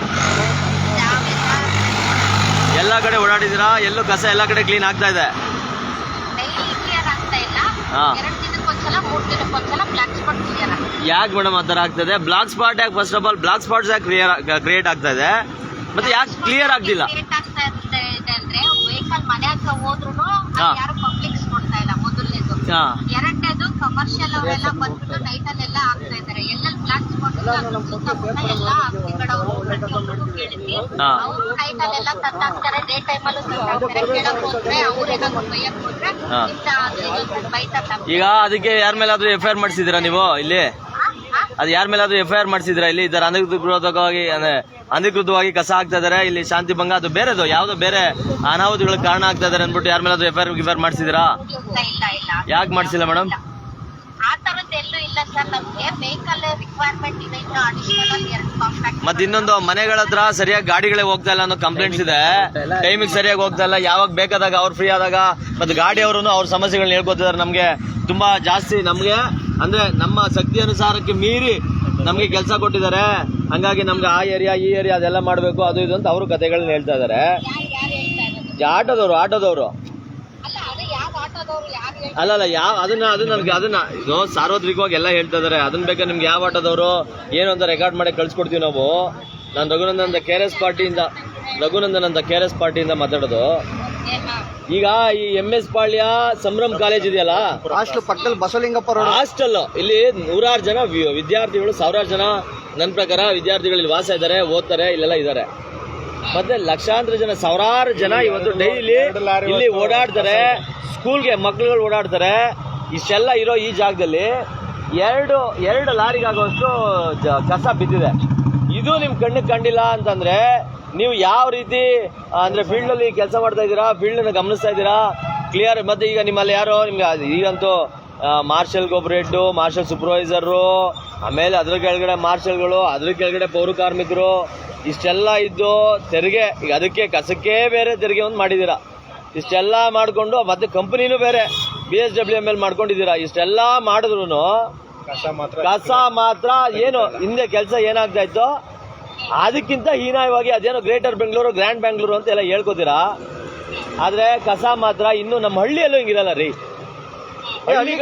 ಎಲ್ಲ ಕಡೆ ಓಡಾಡಿದ್ದೀರಾ? ಎಲ್ಲೂ ಕಸ ಎಲ್ಲ ಕಡೆ ಕ್ಲೀನ್ ಆಗ್ತಾ ಇದೆ? ಆಗ್ತದೆ ಯಾಕೆ ಮೇಡಮ್ ಆ ಥರ ಆಗ್ತದೆ ಬ್ಲಾಕ್ ಸ್ಪಾಟ್ ಯಾಕೆ first of all black spots ಯಾಕೆ ಕ್ಲಿಯರ್ ಕ್ರಿಯೇಟ್ ಆಗ್ತಾ ಇದೆ? ಮತ್ತೆ ಯಾಕೆ ಕ್ಲಿಯರ್ ಆಗ್ತಿಲ್ಲ ಕ್ರಿಯೇಟ್ ಆಗ್ತಾ ಇರುತ್ತೆ ಇದೆ ಅಂದ್ರೆ ಹೋದ್ರು ಯಾರು ಪಬ್ಲಿಕ್ಸ್ ಕೊಡ್ತಾ ಇಲ್ಲ ಮೊದಲನೇದು. ಎರಡನೇದು ಕಮರ್ಷಿಯಲ್ ಅವರೆಲ್ಲ ಬಂದ್ಬಿಟ್ಟು ಟೈಟಲ್ ಎಲ್ಲ ಆಗ್ತಾ ಇದಾರೆ ಎಲ್ಲೆಲ್ಲಿ ಬ್ಲಾಕ್ ಸ್ಪಾಟ್ ಸುತ್ತಮುತ್ತ ಎಲ್ಲ ಅಂಗಡಿಗಳವರು ಪ್ರತಿಯೊಬ್ಬರು ಕೇಳಿದ್ವಿ. ಹಾ. ಅವರು ನೈಟ್ ಅಲ್ಲೆಲ್ಲ ತಂದಾಕ್ತಾರೆ ಡೇ ಟೈಮ್ ಅಲ್ಲೂ ತಂದಾಕ್ತಾರೆ ಕೇಳಕ್ ಹೋದ್ರೆ ಬೈಯಕ್. ಇಂತ ಈಗ ಅದಕ್ಕೆ ಯಾರ ಮೇಲಾದ್ರೂ ಎಫ್ ಐ ಆರ್ ನೀವು ಇಲ್ಲಿ? ಅದು ಯಾರ ಮೇಲಾದ್ರೂ ಎಫ್ ಐ ಆರ್ ಮಾಡಿಸಿದ್ರಾ ಇಲ್ಲಿ? ಈ ತರ ಅನಧಿಕೃತವಾಗಿ ಅಂದ್ರೆ ಅನಧಿಕೃತವಾಗಿ ಕಸ ಹಾಕ್ತಾ ಇದಾರೆ. ಇಲ್ಲಿ ಶಾಂತಿ ಭಂಗ ಅದು ಬೇರೆದು. ಯಾವ್ದೋ ಬೇರೆ ಅನಾಹುತಗಳಿಗೆ ಕಾರಣ ಆಗ್ತಾ ಇದಾರೆ ಅಂದ್ಬಿಟ್ಟು ಯಾರ ಮೇಲಾದ್ರೂ ಎಫ್ ಐ ಆರ್ ಗಿಫ್ ಆರ್ ಮಾಡಿಸಿದಿರಾ? ಇಲ್ಲ ಇಲ್ಲ ಇಲ್ಲ. ಯಾಕೆ ಮಾಡಿಸಿಲ್ಲ ಮೇಡಮ್ ಮತ್ತೆ ಇನ್ನೊಂದು ಮನೆಗಳ ಹತ್ರ ಸರಿಯಾಗಿ ಗಾಡಿಗಳೇ ಹೋಗ್ತಾ ಇಲ್ಲ ಅನ್ನೋ ಕಂಪ್ಲೇಂಟ್ಸ್ ಇದೆ. ಟೈಮಿಗೆ ಸರಿಯಾಗಿ ಹೋಗ್ತಾ ಇಲ್ಲ. ಯಾವಾಗ ಬೇಕಾದಾಗ ಅವ್ರು ಫ್ರೀ ಆದಾಗ ಮತ್ತೆ ಗಾಡಿಯವರು ಅವ್ರ ಸಮಸ್ಯೆಗಳನ್ನ ಹೇಳ್ಕೊತಿದ್ದಾರೆ ನಮಗೆ. ತುಂಬಾ ಜಾಸ್ತಿ ನಮಗೆ. ಅಂದ್ರೆ ನಮ್ಮ ಶಕ್ತಿ ಅನುಸಾರಕ್ಕೆ ಮೀರಿ ನಮಗೆ ಕೆಲಸ ಕೊಟ್ಟಿದ್ದಾರೆ. ಹಂಗಾಗಿ ನಮ್ಗೆ ಆ ಏರಿಯಾ ಈ ಏರಿಯಾ ಅದೆಲ್ಲ ಮಾಡಬೇಕು ಅದು ಇದು ಅಂತ ಅವರು ಕಥೆಗಳನ್ನ ಹೇಳ್ತಾ ಇದ್ದಾರೆ ಆಟೋದವರು ಆಟೋದವರು. ಅಲ್ಲ ಅಲ್ಲ ಯಾವ ಅದನ್ನ ಅದನ್ನ ಅದು ನನ್ಗೆ ಅದನ್ನ ಇದು ಸಾರ್ವತ್ರಿಕವಾಗಿ ಎಲ್ಲ ಹೇಳ್ತಾ ಇದಾರೆ. ಅದನ್ನ ಬೇಕಾದ್ರೆ ನಿಮ್ಗೆ ಯಾವ ಆಟೋದವರು? ಏನು ಅಂತ ರೆಕಾರ್ಡ್ ಮಾಡಿ ಕಳ್ಸಿಕೊಡ್ತೀವಿ ನಾವು. ನಾನು ರಘುನಂದನ್ ಅಂತ ಕೆ ಆರ್ ಎಸ್ ಪಾರ್ಟಿಯಿಂದ ರಘುನಂದನ್ ಅಂತ ಕೆ ಆರ್ ಎಸ್ ಪಾರ್ಟಿಯಿಂದ ಮಾತಾಡೋದು. ಈಗ ಈ M S Palya Sambhram college ಇದೆಯಲ್ಲ? ಹಾಸ್ಟೆಲ್ ಪಕ್ಕದಲ್ಲಿ ಬಸವಲಿಂಗಪ್ಪ ರೋಡ್ ಹಾಸ್ಟೆಲ್ ಇಲ್ಲಿ ನೂರಾರು ಜನ ವಿ- ವಿದ್ಯಾರ್ಥಿಗಳು ಸಾವಿರಾರು ಜನ ನನ್ನ ಪ್ರಕಾರ ವಿದ್ಯಾರ್ಥಿಗಳು ಇಲ್ಲಿ ವಾಸ ಇದ್ದಾರೆ ಓದ್ತಾರೆ ಇಲ್ಲೆಲ್ಲ ಇದ್ದಾರೆ. ಮತ್ತೆ ಲಕ್ಷಾಂತರ ಜನ ಸಾವಿರಾರು ಜನ ಇವತ್ತು ಡೈಲಿ ಇಲ್ಲಿ ಓಡಾಡ್ತಾರೆ. ಸ್ಕೂಲ್ಗೆ ಮಕ್ಳುಗಳು ಓಡಾಡ್ತಾರೆ. ಇಷ್ಟೆಲ್ಲ ಇರೋ ಈ ಜಾಗದಲ್ಲಿ ಎರಡು ಎರಡು ಲಾರಿಗಾಗುವಷ್ಟು ಜ- ಕಸ ಬಿದ್ದಿದೆ. ಇದು ನಿಮ್ ಕಣ್ಣಿಗೆ ಕಂಡಿಲ್ಲ ಅಂತಂದ್ರೆ ನೀವು ಯಾವ ರೀತಿ ಅಂದ್ರೆ ಫೀಲ್ಡ್ ಅಲ್ಲಿ ಕೆಲಸ ಮಾಡ್ತಾ ಇದ್ದೀರಾ? ಫೀಲ್ಡ್ ಅನ್ನ ಗಮನಿಸ್ತಾ ಇದ್ದೀರಾ? ಕ್ಲಿಯರ್ ಮತ್ತೆ ಈಗ ನಿಮ್ಮಲ್ಲಿ ಯಾರೋ ನಿಮ್ಗೆ ಈಗಂತೂ ಮಾರ್ಷಲ್ ಗೊಬ್ಬರೇಟು ಮಾರ್ಷಲ್ ಸೂಪರ್ವೈಸರು ಆಮೇಲೆ ಅದ್ರ ಕೆಳಗಡೆ ಮಾರ್ಷಲ್ಗಳು ಅದ್ರ ಕೆಳಗಡೆ ಪೌರ ಕಾರ್ಮಿಕರು ಇಷ್ಟೆಲ್ಲ ಇದ್ದು ತೆರಿಗೆ ಈಗ ಅದಕ್ಕೆ ಕಸಕ್ಕೆ ಬೇರೆ ತೆರಿಗೆ ಒಂದು ಮಾಡಿದ್ದೀರ? ಇಷ್ಟೆಲ್ಲ ಮಾಡಿಕೊಂಡು ಮತ್ತೆ ಕಂಪನಿನೂ ಬೇರೆ B S W M L ಮಾಡ್ಕೊಂಡಿದ್ದೀರಾ? ಇಷ್ಟೆಲ್ಲ ಮಾಡಿದ್ರು ಕಸ ಮಾತ್ರ ಏನು ಹಿಂದೆ ಕೆಲಸ ಏನಾಗ್ತಾ ಇತ್ತು ಅದಕ್ಕಿಂತ ಹೀನಾಯವಾಗಿ ಅದೇನೋ ಗ್ರೇಟರ್ ಬೆಂಗಳೂರು ಗ್ರ್ಯಾಂಡ್ ಬೆಂಗಳೂರು ಅಂತ ಎಲ್ಲ ಹೇಳ್ಕೊತೀರಾ? ಆದ್ರೆ ಕಸ ಮಾತ್ರ ಇನ್ನು ನಮ್ಮ ಹಳ್ಳಿಯಲ್ಲೂ ಹಿಂಗಿರಲ್ಲ ರೀ. ಹಳ್ಳಿ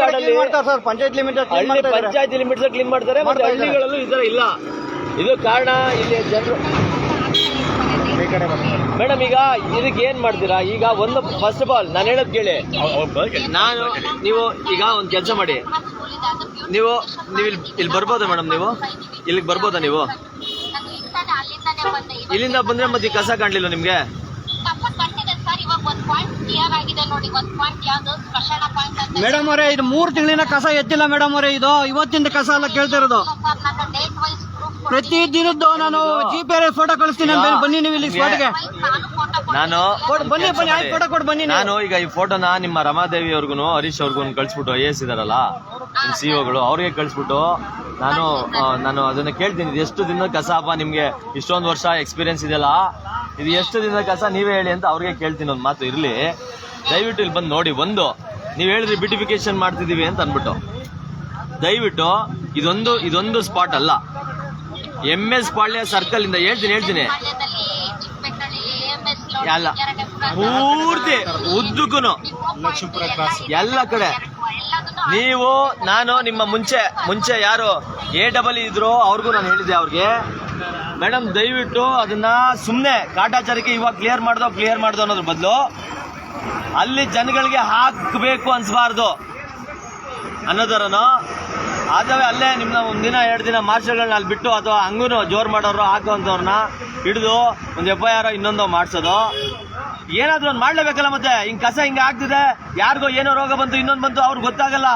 ಪಂಚಾಯತ್ ಲಿಮಿಟ್ ಹಳ್ಳಿ ಪಂಚಾಯತ್ ಲಿಮಿಟ್ಸ್ ಕ್ಲೀನ್ ಮಾಡ್ತಾರೆ ಮತ್ತೆ ಹಳ್ಳಿಗಳಲ್ಲೂ ಈ ತರ ಇಲ್ಲ. ಇದು ಕಾರಣ ಇಲ್ಲಿ ಜನರು ಮೇಡಮ್ ಈಗ ಇದಕ್ಕೆ ಏನ್ ಮಾಡ್ತೀರಾ? ಈಗ ಒಂದು ಫಸ್ಟ್ ಆಫ್ ಆಲ್ ನಾನು ಹೇಳೋದು ಕೇಳಿ. ನಾನು ನೀವು ಈಗ ಒಂದು ಕೆಲಸ ಮಾಡಿ. ನೀವು ನೀವು ಇಲ್ಲಿ ಇಲ್ಲಿ ಬರ್ಬೋದಾ ಮೇಡಮ್ ನೀವು? ಇಲ್ಲಿಗೆ ಬರ್ಬೋದಾ ನೀವು ನಾನು ಇಲ್ಲಿಂದಾನೆ ಅಲ್ಲಿಂದಾನೆ ಬಂದೆ ಇವಾಗ ಇಲ್ಲಿಂದ ಬಂದ್ರೆ ಮತ್ತೆ ಕಸ ಕಾಣ್ಲಿಲ್ಲ ನಿಮ್ಗೆ? ಕಸ ಕಂಡಿದೆ ಸರ್. ಇವಾಗ ಒಂದ್ ಪಾಯಿಂಟ್ ಕ್ಲಿಯರ್ ಆಗಿದೆ ನೋಡಿ. ಒಂದ್ ಪಾಯಿಂಟ್ ಯಾವ್ದು ಸ್ಮಶಾನ ಪಾಯಿಂಟ್ ಅಂತ ಮೇಡಮ್ ಅವರೇ ಇದು ಮೂರು ತಿಂಗಳಿನ ಕಸ ಎತ್ತಿಲ್ಲ ಮೇಡಮ್ ಅವರೇ ಇದು. ಇವತ್ತಿಂದ ಕಸ ಎಲ್ಲ ಕೇಳ್ತಾ ಇರೋದು. ಸರ್ ನನ್ನ ಡೇಟ್ ವೈಸ್ ಪ್ರೂಫ್ ಪ್ರತಿ ದಿನದ್ದು ನಾನು ಜಿ ಪಿ ಆರ್ ಫೋಟೋ ಕಳಿಸ್ತೀನಿ ಬನ್ನಿ- ಬನ್ನಿ ನೀವು ಇಲ್ಲಿ ಸ್ಪಾಟ್ಗೆ ನಾನು ಬನ್ನಿ ಬನ್ನಿ ಆಯ್ತು. ಫೋಟೋ ಕೊಡ್ ಬನ್ನಿ ನಾನು ಈಗ ಈ ಫೋಟೋನ ನಿಮ್ಮ ರಮಾದೇವಿ ಅವ್ರಿಗೂ ಹರೀಶ್ ಅವ್ರಿಗೂ ಕಳ್ಸ್ಬಿಟ್ಟು ಐ ಎಸ್ ಇದಾರಲ್ಲ ಸಿ ಒಗಳು ಅವ್ರಿಗೆ ಕಳಿಸ್ಬಿಟ್ಟು ನಾನು ನಾನು ಅದನ್ನ ಕೇಳ್ತೀನಿ. ಇದು ಎಷ್ಟು ದಿನದ ಕಸ ಅಪ್ಪ ನಿಮ್ಗೆ? ಇಷ್ಟೊಂದು ವರ್ಷ ಎಕ್ಸ್ಪೀರಿಯನ್ಸ್ ಇದೆಯಲ್ಲ? ಇದು ಎಷ್ಟು ದಿನದ ಕಸ ನೀವೇ ಹೇಳಿ ಅಂತ ಅವ್ರಿಗೆ ಕೇಳ್ತೀನಿ ಒಂದು ಮಾತು ಇರಲಿ. ದಯವಿಟ್ಟು ಇಲ್ಲಿ ಬಂದು ನೋಡಿ ಒಂದು ನೀವು ಹೇಳಿದ್ರಿ ಬ್ಯೂಟಿಫಿಕೇಶನ್ ಮಾಡ್ತಿದೀವಿ ಅಂತ ಅಂದ್ಬಿಟ್ಟು. ದಯವಿಟ್ಟು ಇದೊಂದು ಇದೊಂದು ಸ್ಪಾಟ್ ಅಲ್ಲ. ಎಂ ಎಸ್ ಪಾಳ್ಯ ಸರ್ಕಲ್ ಇಂದ ಹೇಳ್ತೀನಿ ಹೇಳ್ತೀನಿ. ಎಲ್ಲ. ಪೂರ್ತಿ ಉದ್ದಕ್ಕೂ ಲಕ್ಷ್ಮೀಪುರ ಕ್ರಾಸ್ ಎಲ್ಲ ಕಡೆ. ನೀವು ನಾನು ನಿಮ್ಮ ಮುಂಚೆ ಮುಂಚೆ ಯಾರು ಎ ಡಬಲ್ ಇದ್ರು ಅವ್ರಿಗೂ ನಾನು ಹೇಳಿದ್ದೆ ಅವ್ರಿಗೆ. ಮೇಡಮ್ ದಯವಿಟ್ಟು ಅದನ್ನ ಸುಮ್ಮನೆ ಕಾಟಾಚಾರಕ್ಕೆ ಇವಾಗ ಕ್ಲಿಯರ್ ಮಾಡ್ದೋ ಕ್ಲಿಯರ್ ಮಾಡ್ದೋ ಅನ್ನೋದ್ರ ಬದಲು ಅಲ್ಲಿ ಜನಗಳಿಗೆ ಹಾಕಬೇಕು ಅನ್ಸ್ಬಾರ್ದು ಅನ್ನೋದರನು ಆದವೇ ಅಲ್ಲೇ ನಿಮ್ನ ಒಂದಿನ ಎರಡು ದಿನ ಮಾರ್ಷಲ್ಗಳನ್ನ ಅಲ್ಲಿ ಬಿಟ್ಟು ಅಥವಾ ಹಂಗೂ ಜೋರು ಮಾಡೋರು ಹಾಕುವಂಥವ್ರನ್ನ ಹಿಡಿದು ಒಂದು ಎಫ್ ಐ ಆರ್ ಇನ್ನೊಂದು ಮಾಡಿಸೋದು. ಏನಾದರೂ ಒಂದು ಮಾಡ್ಲೇಬೇಕಲ್ಲ ಮತ್ತೆ? ಹಿಂಗೆ ಕಸ ಹಿಂಗೆ ಆಗ್ತಿದೆ. ಯಾರಿಗೋ ಏನೋ ರೋಗ ಬಂತು ಇನ್ನೊಂದು ಬಂತು ಅವ್ರಿಗೆ ಗೊತ್ತಾಗಲ್ಲ.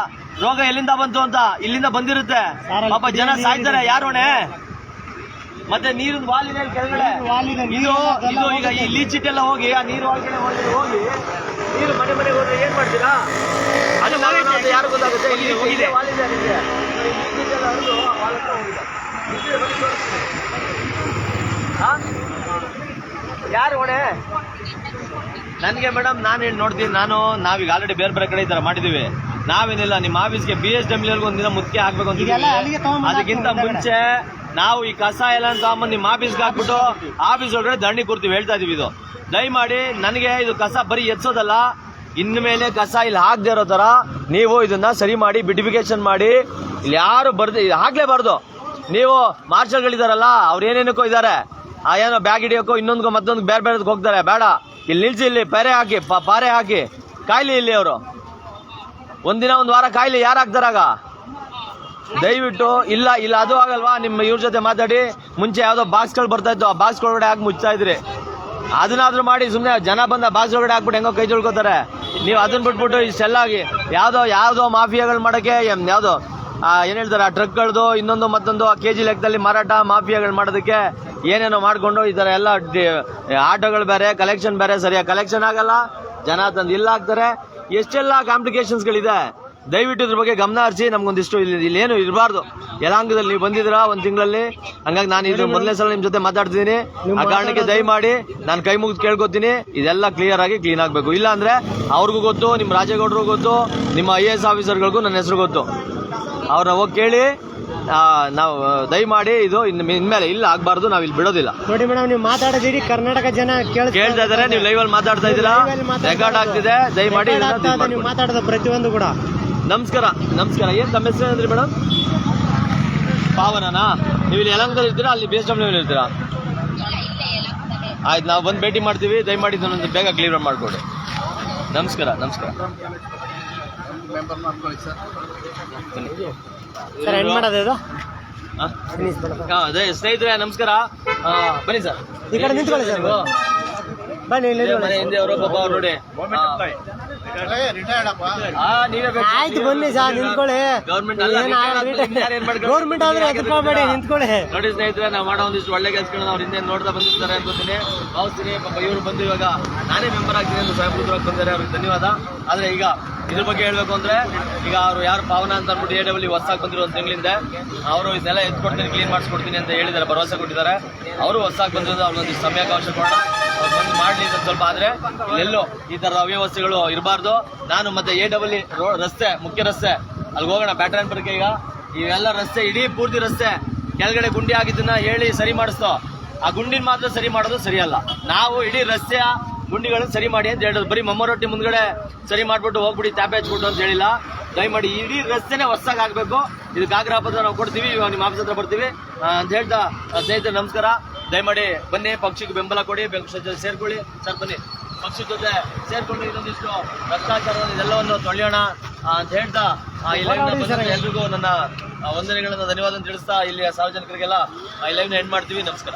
ರೋಗ ಎಲ್ಲಿಂದ ಬಂತು ಅಂತ ಇಲ್ಲಿಂದ ಬಂದಿರುತ್ತೆ. ಪಾಪ ಜನ ಸಾಯ್ತಾರೆ ಯಾರು ಹೊಣೆ? ಮತ್ತೆ ನೀರಿನ ಅಲ್ಲಿ ಕೆಳಗಡೆ. ಇದು ಇದು ಈಗ ಈ ಲೀಚಿಟ್ ಎಲ್ಲ ಹೋಗಿ ಆ ನೀರು ಒಳಗಡೆ ಹೋಗಿ ನೀರು ಮನೆ ಮನೆಗೆ ಹೋದ್ರೆ ಏನ್ ಮಾಡ್ತೀರಾ? ಅದು ಯಾರು ಗೊತ್ತಾಗುತ್ತೆ. ಇಲ್ಲಿ ವಾಲ್ ಹೋಗಿದೆ. ಯಾರು ಹೊಣೆ? ನನಗೆ ಮೇಡಮ್ ನಾನು ಹೇಳಿ ನೋಡ್ತೀನಿ. ನಾನು ನಾವೀಗ ಆಲ್ರೆಡಿ ಬೇರೆ ಬೇರೆ ಕಡೆ ಈ ಥರ ಮಾಡಿದ್ದೀವಿ ನಾವೇನಿಲ್ಲ ನಿಮ್ಮ ಆಫೀಸ್ಗೆ ಬಿ ಎಸ್ ಡಬ್ಲ್ಯೂ ಒಂದಿನ ಮುಖ್ಯ ಹಾಕ್ಬೇಕು ಅಂತ ಅದಕ್ಕಿಂತ ಮುಂಚೆ ನಾವು ಈ ಕಸ ಎಲ್ಲ ತಗೊಂಬಂದು ನಿಮ್ಮ ಆಫೀಸ್ಗೆ ಹಾಕ್ಬಿಟ್ಟು ಆಫೀಸ್ ಒಳಗಡೆ ದಂಡಿ ಕೊಡ್ತೀವಿ ಹೇಳ್ತಾ ಇದೀವಿ ಇದು. ದಯಮಾಡಿ ನನಗೆ ಇದು ಕಸ ಬರೀ ಎತ್ಸೋದಲ್ಲ. ಇನ್ಮೇಲೆ ಕಸ ಇಲ್ಲಿ ಹಾಕದೇ ಇರೋ ಥರ ನೀವು ಇದನ್ನ ಸರಿ ಮಾಡಿ ಬಿಟಿಫಿಕೇಶನ್ ಮಾಡಿ ಇಲ್ಲಿ ಯಾರು ಬರ್ದು ಹಾಕ್ಲೇಬಾರ್ದು. ನೀವು ಮಾರ್ಷಲ್ಗಳಿದಾರಲ್ಲ, ಅವ್ರು ಏನೇನಕ್ಕೋ ಇದ್ದಾರೆ ಆ ಏನೋ ಬ್ಯಾಗ್ ಹಿಡಿಯೋಕ್ಕೋ ಇನ್ನೊಂದು ಮತ್ತೊಂದು ಬೇರೆ ಬೇರೆದಕ್ಕೆ ಹೋಗ್ತಾರೆ. ಬೇಡ. ಇಲ್ಲಿ ನಿಲ್ಸಿ, ಇಲ್ಲಿ ಪೆರೆ ಹಾಕಿ ಪಾರೆ ಹಾಕಿ. ಕಾಯ್ಲಿ ಇಲ್ಲಿ ಅವರು. ಒಂದಿನ, ಒಂದು ವಾರ ಕಾಯ್ಲಿ, ಯಾರು ಹಾಕ್ತಾರಾಗ ದಯವಿಟ್ಟು, ಇಲ್ಲ ಇಲ್ಲ, ಅದು ಆಗಲ್ವಾ? ನಿಮ್ಮ ಇವ್ರ ಜೊತೆ ಮಾತಾಡಿ, ಮುಂಚೆ ಯಾವುದೋ ಬಾಕ್ಸ್ಗಳು ಬರ್ತಾ ಇತ್ತು. ಆ ಬಾಕ್ಸ್ ಒಳಗಡೆ ಹಾಕಿ ಮುಚ್ತಾ ಇದ್ರಿ. ಅದನ್ನಾದ್ರೂ ಮಾಡಿ ಸುಮ್ಮನೆ ಜನ ಬಂದ ಬಾಕ್ಸ್ ಒಳಗಡೆ ಹಾಕ್ಬಿಟ್ಟು ಹೆಂಗೋ ಕೈ ತೊಳ್ಕೊತಾರೆ. ನೀವು ಅದನ್ನ ಬಿಟ್ಬಿಟ್ಟು ಇಷ್ಟೆಲ್ಲ ಆಗಿ ಯಾವುದೋ ಯಾವುದೋ ಮಾಫಿಯಾಗಳು ಮಾಡೋಕ್ಕೆ ಯಾವುದೋ ಆ, ಏನ್ ಹೇಳ್ತಾರೆ ಆ ಟ್ರಕ್ಗಳದು ಇನ್ನೊಂದು ಮತ್ತೊಂದು ಕೆ ಜಿ ಲೆಕ್ಕದಲ್ಲಿ ಮಾರಾಟ ಮಾಫಿಯಾಗಳು ಮಾಡೋದಕ್ಕೆ ಏನೇನೋ ಮಾಡಿಕೊಂಡು ಈ ಥರ ಎಲ್ಲ ಆಟೋಗಳು ಬೇರೆ ಕಲೆಕ್ಷನ್ ಬೇರೆ ಸರಿಯಾಗಿ ಕಲೆಕ್ಷನ್ ಆಗಲ್ಲ. ಜನ ತಂದು ಇಲ್ಲ ಹಾಕ್ತಾರೆ ಎಷ್ಟೆಲ್ಲ ಕಾಂಪ್ಲಿಕೇಶನ್ಸ್ಗಳಿದೆ ದಯವಿಟ್ಟು ಇದ್ರ ಬಗ್ಗೆ ಗಮನ ಹರಿಸಿ ನಮ್ಗೊಂದಿಷ್ಟು ಇಲ್ಲಿ ಇಲ್ಲೇನು ಇರಬಾರ್ದು. ಯಲಾಂಗದಲ್ಲಿ ನೀವು ಬಂದಿದ್ದೀರಾ ಒಂದು ತಿಂಗಳಲ್ಲಿ? ಹಂಗಾಗಿ ನಾನು ಇದು ಮೊದಲನೇ ಸಲ ನಿಮ್ಮ ಜೊತೆ ಮಾತಾಡ್ತಿದ್ದೀನಿ. ಆ ಕಾರಣಕ್ಕೆ ದಯ ಮಾಡಿ ನಾನು ಕೈ ಮುಗಿದು ಕೇಳ್ಕೊತೀನಿ. ಇದೆಲ್ಲ ಕ್ಲಿಯರ್ ಆಗಿ ಕ್ಲೀನ್ ಆಗಬೇಕು. ಇಲ್ಲ ಅಂದ್ರೆ ಅವ್ರಿಗೂ ಗೊತ್ತು ನಿಮ್ಮ ರಾಜೇಗೌಡರು ಗೊತ್ತು ನಿಮ್ಮ ಐ ಎ ಎಸ್ ಆಫೀಸರ್ಗಳಿಗೂ ನನ್ನ ಹೆಸರು ಗೊತ್ತು. ಅವ್ರನ್ನ ಹೋಗಿ ಕೇಳಿ ನಾವು ನಾವು ದಯಮಾಡಿ ಇದು ಇನ್ನು ಇನ್ಮೇಲೆ ಇಲ್ಲ ಆಗಬಾರ್ದು ನಾವು ಇಲ್ಲಿ ಬಿಡೋದಿಲ್ಲ. ನೋಡಿ ಮೇಡಮ್ ನೀವು ಮಾತಾಡಿದೀರಿ ಕರ್ನಾಟಕ ಜನ ಕೇಳಿ ಕೇಳ್ತಾ ಇದಾರೆ ನೀವು ಲೈವ್ ಅಲ್ಲಿ ಮಾತಾಡ್ತಾ ಇದ್ದೀರಾ? ರೆಕಾರ್ಡ್ ಆಗ್ತಿದೆ ದಯಮಾಡಿ ಮಾಡಿ. ಮಾತಾಡೋದು ಪ್ರತಿಯೊಂದು ಕೂಡ. ನಮಸ್ಕಾರ ನಮಸ್ಕಾರ. ಏನು ತಮ್ಮ ಹೆಸರು ಏನಂದ್ರಿ ಮೇಡಮ್? ಪಾವನನಾ? ನೀವು ಇಲ್ಲಿ ಯಲಂಕದಲ್ಲಿ ಇರ್ತೀರಾ? ಅಲ್ಲಿ ಬೇಸ್ ಡಬ್ಲ್ಯೂ ಇರ್ತೀರಾ? ಆಯ್ತು ನಾವು ಬಂದು ಭೇಟಿ ಮಾಡ್ತೀವಿ. ದಯಮಾಡಿ ಇದನ್ನೊಂದು ಬೇಗ ಕ್ಲಿಯರ್ ಮಾಡಿಕೊಡಿ. ನಮಸ್ಕಾರ ನಮಸ್ಕಾರ. ಸರ್ ಏನ್ ಮಾಡೋದು ಇದು? ಹಾ? ಹಾ, ಅದೇ ಸ್ನೇಹಿತರೆ ನಮಸ್ಕಾರ. ಬನ್ನಿ ಸರ್ ಈ ಕಡೆ ನಿಂತ್ಕೊಳ್ಳಿ ಸರ್. ಬನ್ನಿ ಇಲ್ಲಿ ಇದೇ ಮನೆ ಹಿಂದೆ ಅವರು ಪಾಪ ಅವ್ರು ನೋಡಿ. ಆ, ನೀವೇ ಬೇಕು. ಆಯ್ತು ಬನ್ನಿ ಸರ್ ನಿಂತ್ಕೊಳ್ಳಿ. ಗೌರ್ಮೆಂಟ್ ಆದ್ರೆ ಎದುರ್ಕೋಬೇಡಿ ನಿಂತ್ಕೊಳ್ಳಿ. ನೋಡಿ ಸ್ನೇಹಿತರೆ ನಾವು ಮಾಡೋ ಒಂದಿಷ್ಟು ಒಳ್ಳೆ ಕೆಲಸಗಳನ್ನ ಅವ್ರ ಹಿಂದೆ ನೋಡ್ತಾ ಬಂದಿರ್ತಾರೆ ಅನ್ಕೋತೀನಿ. ಭಾವಿಸ್ತೀನಿ ಪಾಪ ಇವರು ಬಂದು ಇವಾಗ ನಾನೇ ಮೆಂಬರ್ ಆಗ್ತೀನಿ ಅಂತ ಸಾಹೇಬ್ರು ಬಂದಿದ್ದಾರೆ ಅವ್ರಿಗೆ ಧನ್ಯವಾದ. ಆದ್ರೆ ಈಗ ಇದ್ರ ಬಗ್ಗೆ ಹೇಳ್ಬೇಕು ಅಂದ್ರೆ, ಈಗ ಅವರು ಯಾರು ಪಾವನ ಅಂತ ಅಂದ್ಬಿಟ್ಟು ಎ ಡಬ್ಲ್ಯೂ ಹೊಸ ಬಂದಿರೋ ಒಂದು ತಿಂಗಳಿಂದ. ಅವರು ಇದೆಲ್ಲ ಎತ್ಕೊಡ್ತೀನಿ ಕ್ಲೀನ್ ಮಾಡಿಸ್ಕೊಡ್ತೀನಿ ಅಂತ ಹೇಳಿದ್ದಾರೆ ಭರವಸೆ ಕೊಟ್ಟಿದ್ದಾರೆ. ಅವರು ಹೊಸ ಬಂದಿರೋದು ಸಮಯಾವಕಾಶ ಕೊಡೋಣ. ಅವ್ರು ಬಂದು ಮಾಡಲಿ ಅಂತ ಸ್ವಲ್ಪ ಆದ್ರೆ ಎಲ್ಲೋ ಈ ತರದ ಅವ್ಯವಸ್ಥೆಗಳು ಇರಬಾರ್ದು. ನಾನು ಮತ್ತೆ ಎ ಡಬ್ಲ್ಯೂ ರೋಡ್ ರಸ್ತೆ, ಮುಖ್ಯ ರಸ್ತೆ ಅಲ್ಲಿ ಹೋಗೋಣ ಬ್ಯಾಟ್ರಾನ್ ಬರ್ಕೆ ಈಗ. ಇವೆಲ್ಲ ರಸ್ತೆ, ಇಡೀ ಪೂರ್ತಿ ರಸ್ತೆ. ಕೆಳಗಡೆ ಗುಂಡಿ ಆಗಿದ್ದನ್ನ ಹೇಳಿ ಸರಿ ಮಾಡಿಸ್ತೋ ಆ ಗುಂಡಿನ ಮಾತ್ರ ಸರಿ ಮಾಡೋದು ಸರಿಯಲ್ಲ. ನಾವು ಇಡೀ ರಸ್ತೆಯ ಗುಂಡಿಗಳನ್ನ ಸರಿ ಮಾಡಿ ಅಂತ ಹೇಳಿದ್ರು. ಬರೀ ಮಮ್ಮರೊಟ್ಟಿ ಮುಂದ್ಗಡೆ ಸರಿ ಮಾಡ್ಬಿಟ್ಟು ಹೋಗ್ಬಿಡಿ ಟ್ಯಾಪ್ ಹಚ್ಬಿಟ್ಟು ಅಂತ ಹೇಳಿಲ್ಲ. ದಯಮಾಡಿ ಇಡೀ ರಸ್ತೆನೇ ಹೊಸಾಗ್ ಆಗಬೇಕು. ಇದಕ್ಕೆ ಆಗ್ರಹ ಪತ್ರ ನಾವು ಕೊಡ್ತೀವಿ ನಿಮ್ಮ ಆಫೀಸ್ ಹತ್ರ ಬರ್ತೀವಿ. ಅಂತ ಹೇಳ್ತಾ ಆ, ಸ್ನೇಹಿತರೆ ನಮಸ್ಕಾರ. ದಯಮಾಡಿ ಬನ್ನಿ ಪಕ್ಷಕ್ಕೆ ಬೆಂಬಲ ಕೊಡಿ ಪಕ್ಷದ ಜೊತೆ ಸೇರ್ಕೊಳ್ಳಿ. ಸರ್ ಬನ್ನಿ. ಪಕ್ಷದ ಜೊತೆ ಸೇರ್ಕೊಂಡು ಇನ್ನೊಂದಿಷ್ಟು ಭ್ರಷ್ಟಾಚಾರ ಇದೆಲ್ಲವನ್ನು ತೊಳೆಯೋಣ ಆ, ಅಂತ ಹೇಳ್ತಾ ಆ, ಎಲ್ರಿಗೂ ನನ್ನ ವಂದನೆಗಳನ್ನು ಧನ್ಯವಾದ ತಿಳಿಸ್ತಾ ಇಲ್ಲಿ ಸಾರ್ವಜನಿಕರಿಗೆಲ್ಲ ಈ ಲೈವ್ನ ಎಂಡ್ ಮಾಡ್ತೀವಿ. ನಮಸ್ಕಾರ.